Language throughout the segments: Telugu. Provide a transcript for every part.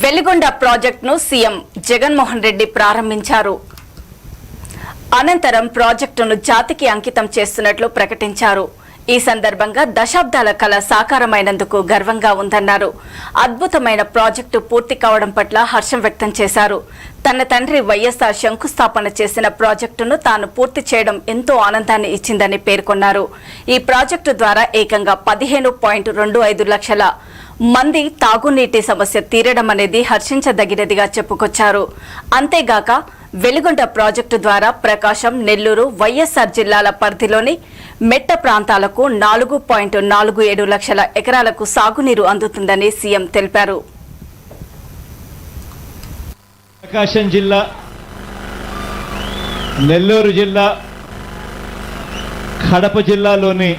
వెలిగొండ ప్రాజెక్టును సీఎం జగన్మోహన్ రెడ్డి ప్రారంభించారు. అనంతరం ప్రాజెక్టును జాతికి అంకితం చేస్తున్నట్లు ప్రకటించారు. ఈ సందర్భంగా దశాబ్దాల కళ సాకారమైనందుకు గర్వంగా ఉందన్నారు. అద్భుతమైన ప్రాజెక్టు పూర్తి కావడం పట్ల హర్షం వ్యక్తం చేశారు. తన తండ్రి వైఎస్ఆర్ శంకుస్థాపన చేసిన ప్రాజెక్టును తాను పూర్తి చేయడం ఎంతో ఆనందాన్ని ఇచ్చిందని పేర్కొన్నారు. ఈ ప్రాజెక్టు ద్వారా ఏకంగా పదిహేను పాయింట్ రెండు ఐదు లక్షల మంది తాగునీటి సమస్య తీరడం అనేది హర్షించదగినదిగా చెప్పుకొచ్చారు. అంతేగాక వెలుగొండ ప్రాజెక్టు ద్వారా ప్రకాశం నెల్లూరు వైఎస్ఆర్ జిల్లాల పరిధిలోని మెట్ట ప్రాంతాలకు నాలుగు పాయింట్ నాలుగు ఏడు లక్షల ఎకరాలకు సాగునీరు అందుతుందని సీఎం తెలిపారు. ప్రకాశం జిల్లా నెల్లూరు జిల్లా కడప జిల్లాలోని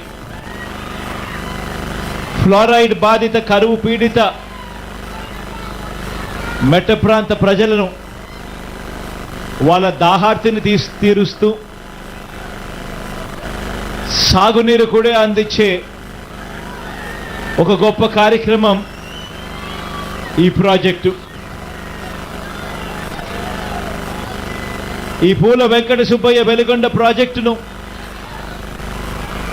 ఫ్లోరైడ్ బాధిత కరువు పీడిత మెట్ట ప్రాంత ప్రజలను వాళ్ళ దాహార్తిని తీసి తీరుస్తూ సాగునీరు కూడా అందించే ఒక గొప్ప కార్యక్రమం ఈ ప్రాజెక్టు. ఈ పూల వెంకట సుబ్బయ్య వెలుగొండ ప్రాజెక్టును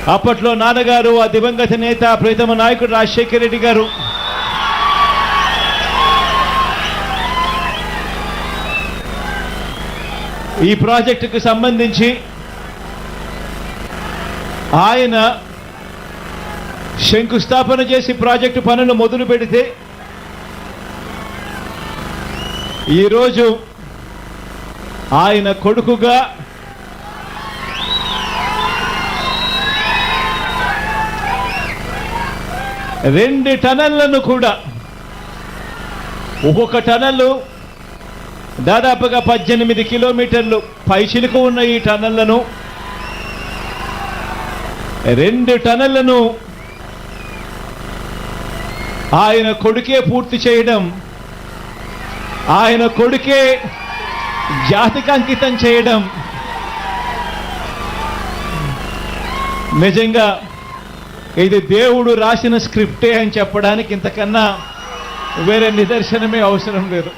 అప్పట్లో నాన్నగారు ఆ దివంగత నేత ప్రీతమ నాయకుడు రాజశేఖర రెడ్డి గారు. ఈ ప్రాజెక్టుకు సంబంధించి ఆయన శంకుస్థాపన చేసి ప్రాజెక్టు పనులు మొదలు పెడితే ఈరోజు ఆయన కొడుకుగా రెండు టనళ్ళను కూడా. ఒక్కొక్క టనల్ దాదాపుగా పద్దెనిమిది కిలోమీటర్లు పైచిలుకు ఉన్న ఈ టనళ్ళను. రెండు టనళ్ళను ఆయన కొడుకే పూర్తి చేయడం ఆయన కొడుకే జాతికి అంకితం చేయడం. నిజంగా ఇది దేవుడు రాసిన స్క్రిప్టే అని చెప్పడానికి ఇంతకన్నా వేరే నిదర్శనమే అవసరం లేదు.